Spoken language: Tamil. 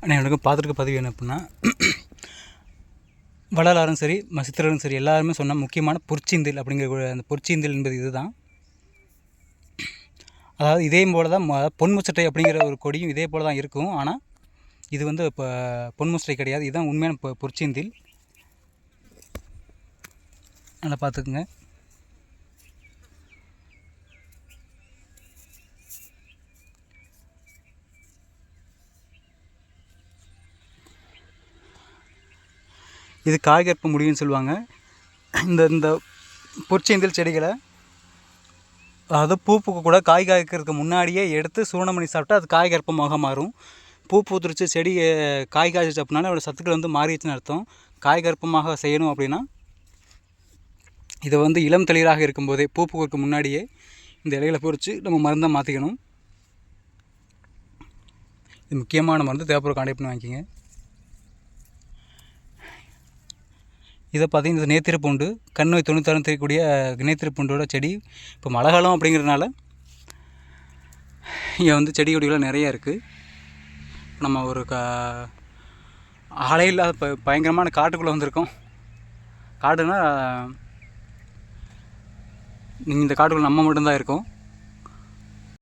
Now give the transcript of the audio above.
எனக்கு பார்த்துருக்க பதிவு என்ன அப்படின்னா வள்ளலாரும் சரி ம- சரி எல்லாருமே சொன்ன முக்கியமான பொற்சிந்தில் அப்படிங்கிற அந்த பொற்சிந்தில் என்பது இதுதான். அதாவது இதே போல் தான் ம- பொன்முச்சட்டை அப்படிங்கிற ஒரு கொடியும் இதே போல் தான் இருக்கும். ஆனால் இது வந்து இப்போ பொன்முச்சட்டை கிடையாது. இதுதான் உண்மையான பொ பொற்சிந்தில். நல்லா பார்த்துக்குங்க. இது காய் கற்ப முடியும்னு சொல்லுவாங்க. இந்த இந்த பொற்சேந்தில் செடிகளை அதாவது பூ பூக்க கூட காய் காய்க்கிறதுக்கு முன்னாடியே எடுத்து சூரணம் பண்ணி சாப்பிட்டா அது காய் கற்பமாக மாறும். பூ பூத்துருச்சு செடி காய் காய்ச்சிச்சு அப்படின்னா அதோட சத்துக்கள் வந்து மாறிடுச்சுன்னு அர்த்தம். காய் கற்பமாக செய்யணும் அப்படின்னா இதை வந்து இளம் தளிராக இருக்கும்போதே பூ பூக்கிறதுக்கு முன்னாடியே இந்த இலைகளை பொறிச்சு நம்ம மருந்தை மாற்றிக்கணும் இது முக்கியமான மருந்து தேவைப்படுற கான்டாக்ட் பண்ணி இதை பார்த்தீங்கன்னா இது நேத்திர பூண்டு கண் நோய் தொண்ணூத்தாறு தெரியக்கூடிய நேத்திர பூண்டோட செடி. இப்போ மழை காலம் அப்படிங்கிறதுனால இங்கே வந்து செடி கொடிகள்லாம் நிறைய இருக்குது நம்ம ஒரு க ஆளே இல்லாத ப பயங்கரமான காட்டுக்குள்ளே வந்திருக்கோம். காடுனா நீங்கள் இந்த காட்டுக்குள்ளே நம்ம மட்டும்தான் இருக்கோம்.